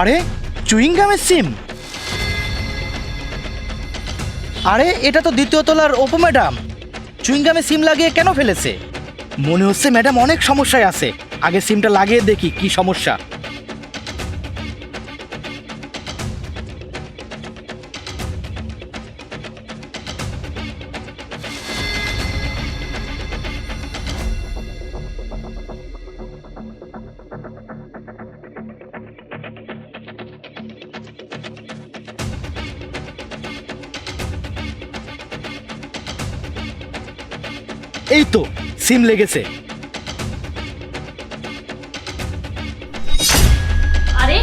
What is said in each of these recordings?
আরে, চুইংগামের সিম। আরে, এটা তো দ্বিতীয় তলার ওপো, ম্যাডাম। চুইংগামে সিম লাগিয়ে কেন ফেলেছে? মনে হচ্ছে ম্যাডাম অনেক সমস্যায় আছে। আগে সিমটা লাগিয়ে দেখি কি সমস্যা। এই তো সিম লেগেছে। আরে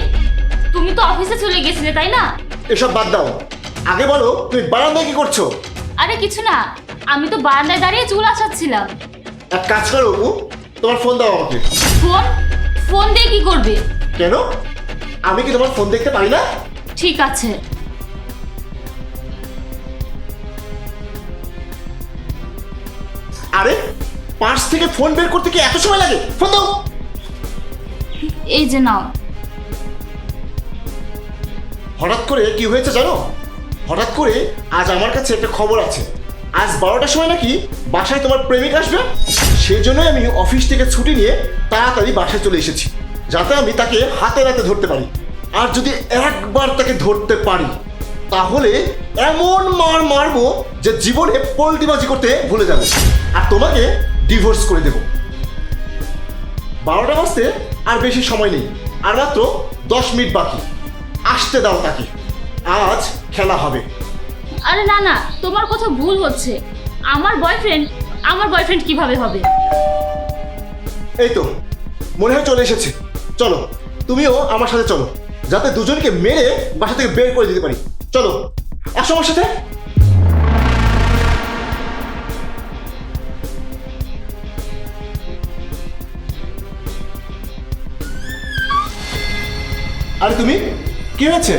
তুমি তো অফিসে চলে গেছিলে তাই না? এসব বাদ দাও। আগে বলো তুমি বারান্দায় কি করছ? আরে কিছু না। আমি তো বারান্দায় দাঁড়িয়ে চুল আসাচ্ছিলাম এক কাজ করো অপু তোমার ফোন দাও আমাকে। ফোন? ফোন দিয়ে কি করবে? কেন? আমি কি তোমার ফোন দেখতে পারি না? ঠিক আছে। আরে পার্স থেকে ফোন বের করতে কি এত সময় লাগে? ফোন দাও। এই যে নাও। হঠাৎ করে কি হয়েছে জানো? হঠাৎ করে আজ আমার কাছে একটা খবর আছে। আজ বারোটার সময় নাকি বাসায় তোমার প্রেমিক আসবে সেই জন্যই আমি অফিস থেকে ছুটি নিয়ে তাড়াতাড়ি বাসায় চলে এসেছি যাতে আমি তাকে হাতে নাতে ধরতে পারি। আর যদি একবার তাকে ধরতে পারি তাহলে এমন মার মারবো যে জীবনে পোল্টিবাজি করতে ভুলে যাবে। আর তোমাকে ডিভোর্স করে দেবো। বারোটা বাজতে আর বেশি সময় নেই। আর মাত্র দশ মিনিট বাকি। আসতে দাও তাকে। আজ খেলা হবে। আরে না না তোমার কথা ভুল হচ্ছে। আমার বয়ফ্রেন্ড আমার বয়ফ্রেন্ড কীভাবে হবে? এই তো মনে হয় চলে এসেছে। চলো তুমিও আমার সাথে চলো যাতে দুজনকে মেরে বাসা থেকে বের করে দিতে পারি। চলো। আসো আমার সাথে? আরে তুমি? কি হয়েছে?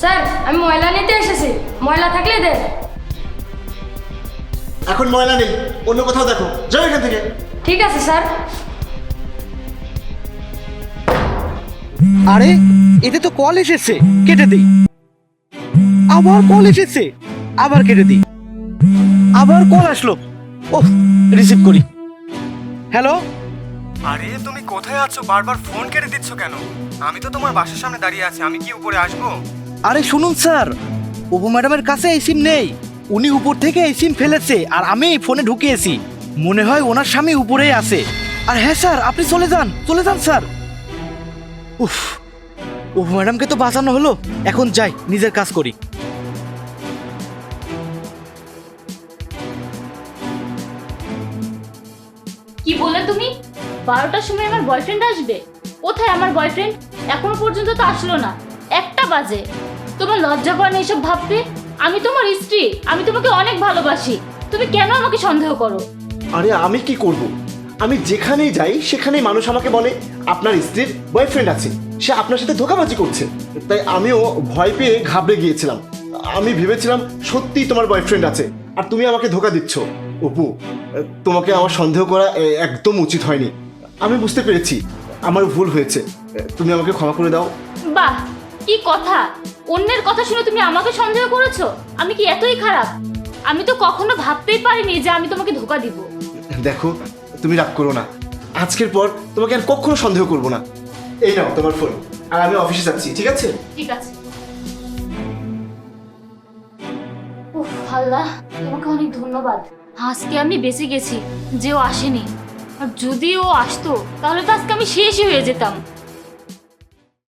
স্যার আমি ময়লা নিতে এসেছি। ময়লা থাকলে দে। এখন ময়লা নেই অন্য কোথাও দেখো। যাও এখান থেকে। ঠিক আছে স্যার। আরে এতে তো কল এসেছে। কেটে দিই। আবার কল এসেছে। আবার কেটে দিই। আবার কল আসলো। ওহ রিসিভ করি। হ্যালো আরে তুমি কোথায় আছো? বারবার ফোন কেটে দিচ্ছ কেন? আমি তো তোমার বাসার সামনে দাঁড়িয়ে আছি। আমি কি উপরে আসব? আরে শুনুন স্যার। ওপো ম্যাডামের কাছে এই সিম নেই। উনি উপর থেকে এই সিম ফেলেছে আর আমি এই ফোনে ঢুকিয়েছি। মনে হয় ওনার স্বামী উপরেই আছে। আর হ্যাঁ স্যার আপনি চলে যান। চলে যান স্যার। উফ ওপো ম্যাডামকে তো বাঁচানো হলো। এখন যাই নিজের কাজ করি। কি বলে তুমি? বারোটার সময় আমার বয়ফ্রেন্ড আসবে। কোথায় আমার বয়ফ্রেন্ড এখনও পর্যন্ত তো আসলো না। একটা বাজে। তোমার লজ্জা করে না এইসব ভাবতে? আমি তোমার স্ত্রী। আমি তোমাকে অনেক ভালোবাসি। তুমি কেন আমাকে সন্দেহ করো? আরে, আমি কি করব? আমি যেখানেই যাই, সেখানেই মানুষ আমাকে বলে, আপনার স্ত্রীর বয়ফ্রেন্ড আছে। সে আপনার সাথে ধোকাবাজি করছে। তাই আমিও ভয় পেয়ে ঘাবড়ে গিয়েছিলাম। আমি ভেবেছিলাম সত্যিই তোমার বয়ফ্রেন্ড আছে। আর তুমি আমাকে ধোকা দিচ্ছ। অপু তোমাকে আমার সন্দেহ করা একদম উচিত হয়নি। আমি বুঝতে পেরেছি আমার ভুল হয়েছে। তুমি আমাকে ক্ষমা করে দাও। বাহ কি কথা। অন্যের কথা শুনে তুমি আমাকে সন্দেহ করেছ? আমি কি এতই খারাপ? আমি তো কখনো ভাবতেই পারিনি যে আমি তোমাকে ধোকা দিব। দেখো তুমি রাগ করো না। আজকের পর তোমাকে আর কখনো সন্দেহ করব না। এই নাও তোমার ফোন আর আমি অফিসে যাচ্ছি ঠিক আছে? ঠিক আছে। আল্লাহ, তোমাকে অনেক ধন্যবাদ। আজকে আমি বেঁচে গেছি, যে ও আসেনি। আর যদি ও আসতো, তাহলে তো আজকে আমি শেষই হয়ে যেতাম।